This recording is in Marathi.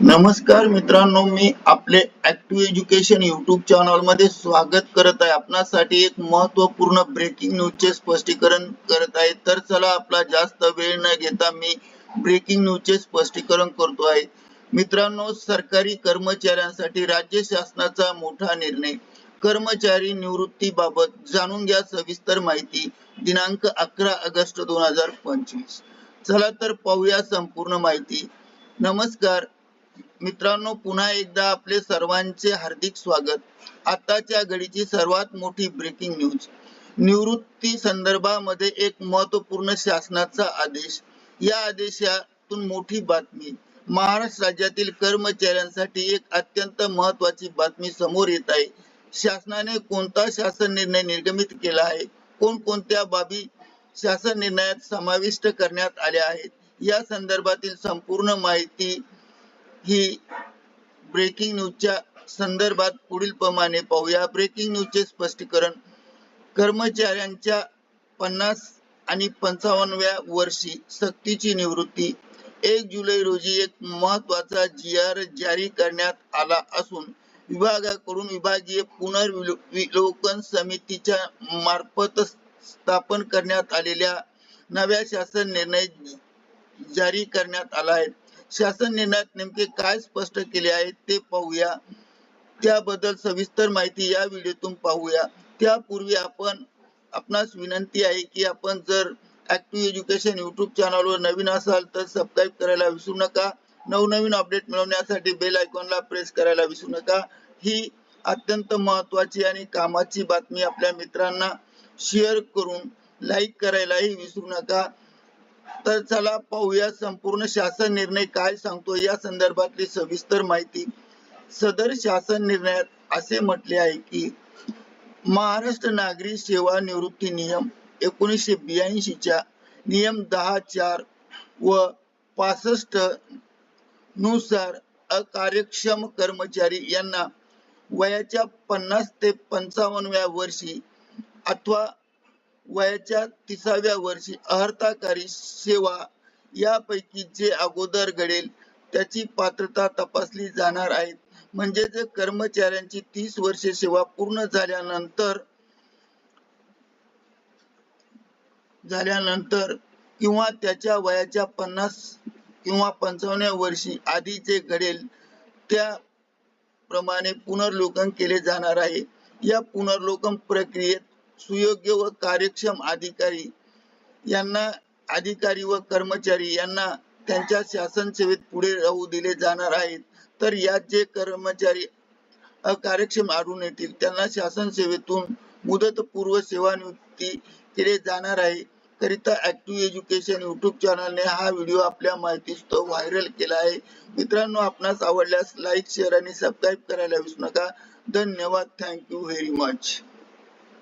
नमस्कार मित्रांनो मी आपले ऍक्टिव्ह एज्युकेशन युट्यूब चॅनलमध्ये स्वागत करत आहे. आपणासाठी एक महत्त्वपूर्ण ब्रेकिंग न्यूजचे स्पष्टीकरण करत आहे. तर चला आपला जास्त वेळ न घेता मी ब्रेकिंग न्यूजचे स्पष्टीकरण करतो आहे. मित्रांनो सरकारी कर्मचाऱ्यांसाठी राज्य शासनाचा मोठा निर्णय. कर्मचारी निवृत्ती बाबत जाणून घ्या सविस्तर माहिती. दिनांक अकरा ऑगस्ट दोन हजार पंचवीस. चला तर पाहूया संपूर्ण माहिती. नमस्कार मित्रांनो पुन्हा एकदा आपले सर्वांचे हार्दिक स्वागत. आताच्या घडीची सर्वात मोठी ब्रेकिंग न्यूज निवृत्ती संदर्भामध्ये एक महत्त्वपूर्ण शासनाचा आदेश. या आदेशातून मोठी बातमी. महाराष्ट्र राज्यातील कर्मचाऱ्यांसाठी एक अत्यंत महत्वाची बातमी समोर येत आहे. शासनाने कोणता शासन निर्णय निर्गमित केला आहे? कोणकोणत्या बाबी शासन निर्णयात समाविष्ट करण्यात आल्या आहेत? या संदर्भातील संपूर्ण माहिती ही ब्रेकिंग न्यूजच्या संदर्भात पुढील प्रमाणे पाहूया. ब्रेकिंग न्यूजचे स्पष्टीकरण कर्मचाऱ्यांच्या पन्नास आणि पंचावन्नव्या वर्षी सक्तीची निवृत्ती एक जुलै रोजी एक महत्त्वाचा जी आर जारी करण्यात आला असून विभागाकडून विभागीय पुनर्विलोकन समितीच्या मार्फत स्थापन करण्यात आलेल्या नव्या शासन निर्णय जारी करण्यात आला आहे. शासन निर्णयात नेमके काय स्पष्ट केले आहे ते पाहूया. त्याबद्दल सविस्तर माहिती या व्हिडिओतून पाहूया. त्यापूर्वी आपण आपणास विनंती आहे की आपण जर ऍक्टिव्ह एज्युकेशन युट्यूब चॅनलवर नवीन असाल तर सबस्क्राईब करायला विसरू नका. नवनवीन अपडेट मिळवण्यासाठी बेल आयकॉनला प्रेस करायला विसरू नका. ही अत्यंत महत्वाची आणि कामाची बातमी आपल्या मित्रांना शेअर करून लाईक करायलाही विसरू नका. तर चला पाहूया संपूर्ण शासन निर्णय काय सांगतो. या संदर्भातली सविस्तर माहिती सदर शासन निर्णयात असे म्हटले आहे की महाराष्ट्र नागरी सेवा निवृत्ती नियम एकोणीसशे ब्याऐंशी च्या नियम दहा चार व पासष्टनुसार अकार्यक्षम कर्मचारी यांना वयाच्या पन्नास ते पंचावन्नव्या वर्षी अथवा वयाच्या तिसाव्या वर्षी अहर्ताकारी सेवा यापैकी जे अगोदर घडेल त्याची पात्रता तपासली जाणार आहे. म्हणजे जर कर्मचाऱ्यांची तीस वर्षे सेवा पूर्ण झाल्यानंतर झाल्यानंतर किंवा त्याच्या वयाच्या पन्नास किंवा पंचावन्न वर्षी आधी जे घडेल त्या प्रमाणे पुनर्लोकन केले जाणार आहे. या पुनर्लोकन प्रक्रियेत सुयोग्य व कार्यक्षम अधिकारी यांना अधिकारी व कर्मचारी यांना त्यांच्या शासन सेवेत पुढे राहू दिले जाणार आहेत. तर यात जे कर्मचारी अकार्यक्षम आढळून येतील त्यांना शासन सेवेतून मुदतपूर्व सेवानिवृत्ती केले जाणार आहे. करिता ऍक्टिव्ह एज्युकेशन युट्यूब चॅनलने हा व्हिडिओ आपल्या माहितीस्तव व्हायरल केला आहे. मित्रांनो आपणास आवडल्यास लाईक शेअर आणि सबस्क्राईब करायला विसरू नका. धन्यवाद. Thank you very much